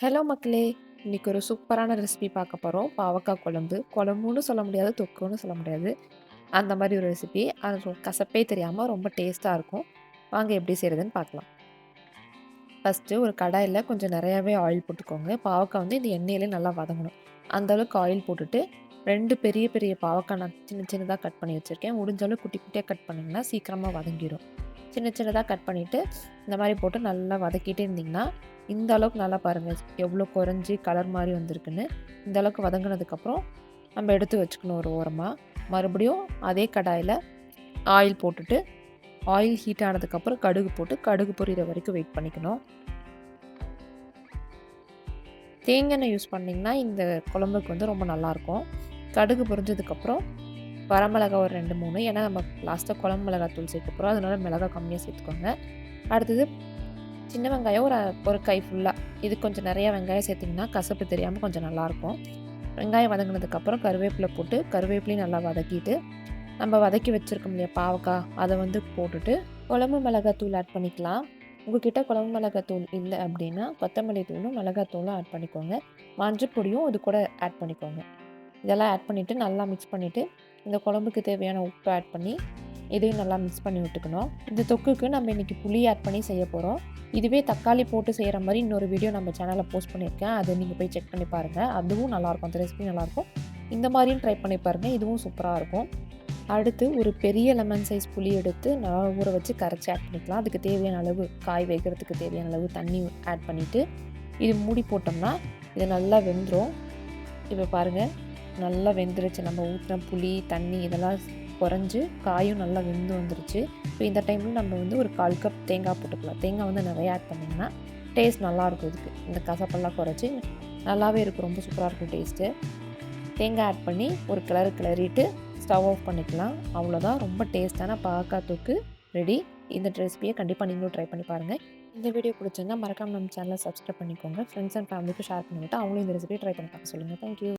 Hello மக்களே! இன்னைக்கு ஒரு சூப்பரான ரெசிபி பார்க்க போகிறோம் பாவக்காய் குழம்பு. குழம்புன்னு சொல்ல முடியாது, தொக்குன்னு சொல்ல முடியாது. அந்த மாதிரி ஒரு ரெசிபி. அது கசப்பே தெரியாமல் ரொம்ப டேஸ்ட்டாக இருக்கும். வாங்க எப்படி செய்கிறதுன்னு பார்க்கலாம். ஃபஸ்ட்டு ஒரு கடாயில் கொஞ்சம் நிறையாவே ஆயில் போட்டுக்கோங்க. பாவக்காய் வந்து இந்த எண்ணெயிலே நல்லா வதங்கணும். அந்த அளவுக்கு ஆயில் போட்டுட்டு ரெண்டு பெரிய பெரிய பாவக்காய் நான் சின்ன சின்னதாக கட் பண்ணி வச்சுருக்கேன் முடிஞ்சளவு குட்டி குட்டியாக கட் பண்ணிங்கன்னா சீக்கிரமாக வதங்கிடும் சின்ன சின்னதாக கட் பண்ணிட்டு, இந்த மாதிரி போட்டு நல்லா வதக்கிட்டே இருந்தீங்கன்னா, இந்த அளவுக்கு நல்லா பாருங்க. எவ்வளோ குறைஞ்சி கலர் மாதிரி வந்திருக்குன்னு. இந்த அளவுக்கு வதங்கினதுக்கப்புறம் நம்ம எடுத்து வச்சுக்கணும் ஒரு ஓரமாக மறுபடியும் அதே கடாயில் ஆயில் போட்டுட்டு, ஆயில் ஹீட் ஆனதுக்கப்புறம் கடுகு போட்டு, கடுகு பொரியிற வரைக்கும் வெயிட் பண்ணிக்கணும். தேங்காய் எண்ணெய் யூஸ் பண்ணிங்கன்னா, இந்த குழம்புக்கு வந்து ரொம்ப நல்லாயிருக்கும். கடுகு பொரிஞ்சதுக்கப்புறம், வரமிளகா ஒரு 2, 3 ஏன்னா நம்ம லாஸ்ட்டாக குழம்பு மிளகாத்தூள் சேர்க்க போகிறோம் அதனால மிளகாய் கம்மியாக சேர்த்துக்கோங்க. அடுத்தது சின்ன வெங்காயம் ஒரு ஒரு கை ஃபுல்லாக இது கொஞ்சம் நிறையா வெங்காயம் சேர்த்திங்கன்னா, கசப்பு தெரியாமல் கொஞ்சம் நல்லாயிருக்கும். வெங்காயம் வதங்கினதுக்கப்புறம் கருவேப்பிலை போட்டு, கருவேப்பிலையும் நல்லா வதக்கிட்டு, நம்ம வதக்கி வச்சுருக்கோம் இல்லையா பாவக்காய், அதை வந்து போட்டுட்டு, குழம்பு மிளகாத்தூள் ஆட் பண்ணிக்கலாம். உங்ககிட்ட குழம்பு மிளகாத்தூள் இல்லை அப்படின்னா, கொத்தமல்லி தூளும், மிளகாத்தூளும் ஆட் பண்ணிக்கோங்க. மஞ்சள் பொடியும் இது கூட ஆட் பண்ணிக்கோங்க. இதெல்லாம் ஆட் பண்ணிவிட்டு நல்லா மிக்ஸ் பண்ணிவிட்டு இந்த குழம்புக்கு தேவையான உப்பு ஆட் பண்ணி, இதையும் நல்லா மிக்ஸ் பண்ணி விட்டுக்கணும். இந்த தொக்குக்கு நம்ம இன்னைக்கு புளி ஆட் பண்ணி செய்ய போகிறோம் இதுவே தக்காளி போட்டு செய்கிற மாதிரி இன்னொரு வீடியோ நம்ம சேனலில் போஸ்ட் பண்ணியிருக்கேன். அதை நீங்கள் போய் செக் பண்ணி பாருங்கள் அதுவும் நல்லாயிருக்கும். அந்த ரெசிபி நல்லாயிருக்கும். இந்த மாதிரியும் ட்ரை பண்ணி பாருங்கள் இதுவும் சூப்பராக இருக்கும். அடுத்து ஒரு பெரிய லெமன் சைஸ் புளி எடுத்து நல்லா ஊற வச்சு கரைச்சி ஆட் பண்ணிக்கலாம். அதுக்கு தேவையான அளவு காய் வைக்கிறதுக்கு தேவையான அளவு தண்ணி ஆட் பண்ணிவிட்டு இது மூடி போட்டோம்னா, இது நல்லா வெந்துடும் இப்போ பாருங்கள் நல்லா வெந்துருச்சு. நம்ம ஊற்றின புளி, தண்ணி இதெல்லாம் குறைஞ்சு, காயும் நல்லா வெந்து வந்துருச்சு. இப்போ இந்த டைமில் நம்ம வந்து ஒரு 1/4 கப் தேங்காய் போட்டுக்கலாம். தேங்காய் வந்து நிறையா ஆட் பண்ணிங்கன்னா, டேஸ்ட் நல்லாயிருக்கும் இதுக்கு. இந்த கசப்பெல்லாம் குறைச்சி நல்லாவே இருக்கும். ரொம்ப சூப்பராக இருக்கும் டேஸ்ட்டு. தேங்காய் ஆட் பண்ணி ஒரு கிளறு கிளறிட்டு, ஸ்டவ் ஆஃப் பண்ணிக்கலாம். அவ்வளோதான். ரொம்ப டேஸ்ட்டான பாக்கா தூக்கு ரெடி. இந்த ரெசிபியை கண்டிப்பாக நீங்களும் ட்ரை பண்ணி பாருங்கள் இந்த வீடியோ பிடிச்சிருந்தா மறக்காம நம்ம சேனலை சப்ஸ்கிரைப் பண்ணிக்கோங்க. ஃப்ரெண்ட்ஸ் அண்ட் ஃபேமிலிக்கு ஷேர் பண்ணிவிட்டு, அவங்களும் இந்த ரெசிபியை ட்ரை பண்ணி பார்க்க சொல்லுங்க. Thank you.